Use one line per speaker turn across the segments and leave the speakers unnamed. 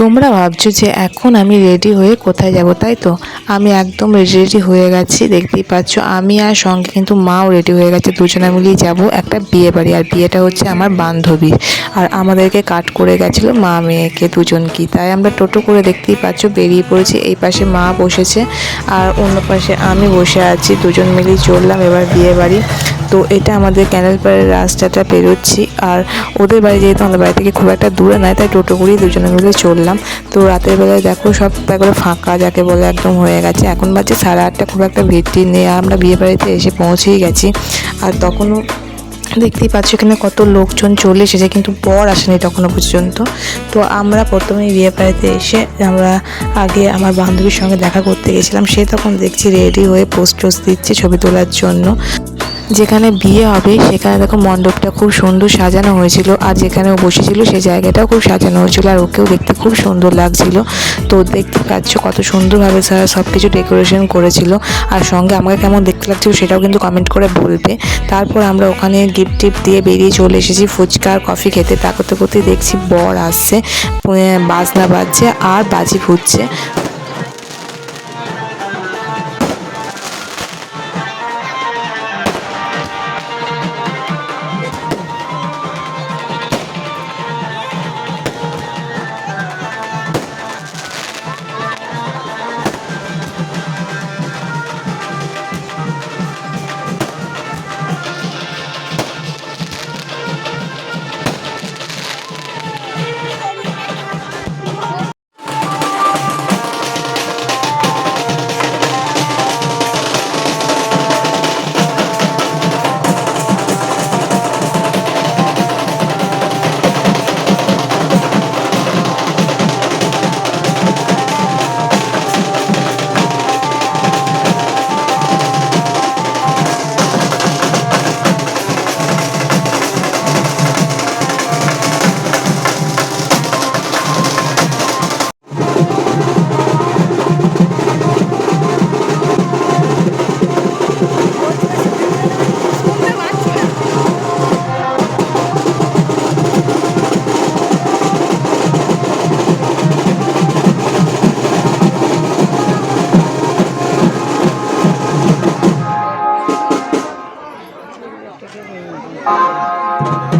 তোমরা ভাবছ যে এখন আমি রেডি হয়ে কোথায় যাব, তাই তো? আমি একদম রেডি হয়ে গেছি, দেখতেই পাচ্ছ। আমি আর সঙ্গে কিন্তু মাও রেডি হয়ে গেছে, দুজনে মিলেই যাব একটা বিয়ে বাড়ি। আর বিয়েটা হচ্ছে আমার বান্ধবী আর আমাদেরকে কাট করে গেছিল মা মেয়েকে দুজনকেই। তাই আমরা টোটো করে দেখতেই পাচ্ছ বেরিয়ে পড়েছি, এই পাশে মা বসেছে আর অন্য পাশে আমি বসে আছি, দুজন মিলেই চললাম এবার বিয়ে বাড়ি। তো এটা আমাদের ক্যানেল পাড়ের রাস্তাটা পেরোচ্ছি। আর ওদের বাড়ি যেহেতু আমাদের বাড়ি থেকে খুব একটা দূরে নয়, তাই টোটো করেই দুজনে মিলে চললাম। তো রাতের বেলায় দেখো সব একবারে ফাঁকা, যাকে বলে একদম হয়ে গেছে। এখন বাজে সাড়ে আটটা, খুব একটা ভিড় টির নেই আমরা বিয়ে বাড়িতে এসে পৌঁছেই গেছি। আর তখনও দেখতেই পাচ্ছ এখানে কত লোকজন চলে এসেছে, কিন্তু বর আসেনি তখনও পর্যন্ত। তো আমরা প্রথমেই বিয়ে বাড়িতে এসে আমরা আগে আমার বান্ধবীর সঙ্গে দেখা করতে গেছিলাম। সে তখন দেখছি রেডি হয়ে পোস্ট টোস্ট দিচ্ছে ছবি তোলার জন্য। যেখানে বিয়ে হবে, সেখানে দেখো মণ্ডপটা খুব সুন্দর সাজানো হয়েছিল আর যেখানে ও বসেছিল সেই জায়গাটাও খুব সাজানো হয়েছিল আর ওকেও দেখতে খুব সুন্দর লাগছিল। তো দেখতে পাচ্ছ কত সুন্দরভাবে স্যার সব কিছু ডেকোরেশন করেছিল আর সঙ্গে আমাকে কেমন দেখতে লাগছিল সেটাও কিন্তু কমেন্ট করে বলবে। তারপর আমরা ওখানে গিফট টিফট দিয়ে বেরিয়ে চলে এসেছি, ফুচকা আর কফি খেতে। তা করতে করতে দেখছি বর আসছে বাজনা বাজছে আর বাজি ফুটছে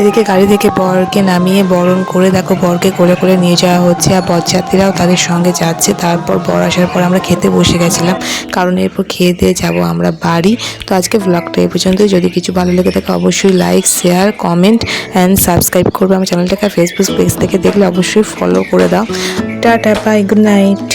এদিকে গাড়ি থেকে বরকে নামিয়ে বরণ করে, দেখো বরকে করে করে নিয়ে যাওয়া হচ্ছে আর বরযাত্রীরাও তাদের সঙ্গে যাচ্ছে। তারপর বর আসার পর আমরা খেতে বসে গেছিলাম, কারণ এরপর খেয়ে দিয়ে যাব আমরা বাড়ি। তো আজকে ব্লগটা এই পর্যন্তই। যদি কিছু ভালো লেগে থাকে, অবশ্যই like share comment and subscribe করবে আমার চ্যানেলটাকে ফেসবুক পেজ থেকে দেখলে অবশ্যই ফলো করে দাও। Tata bye good night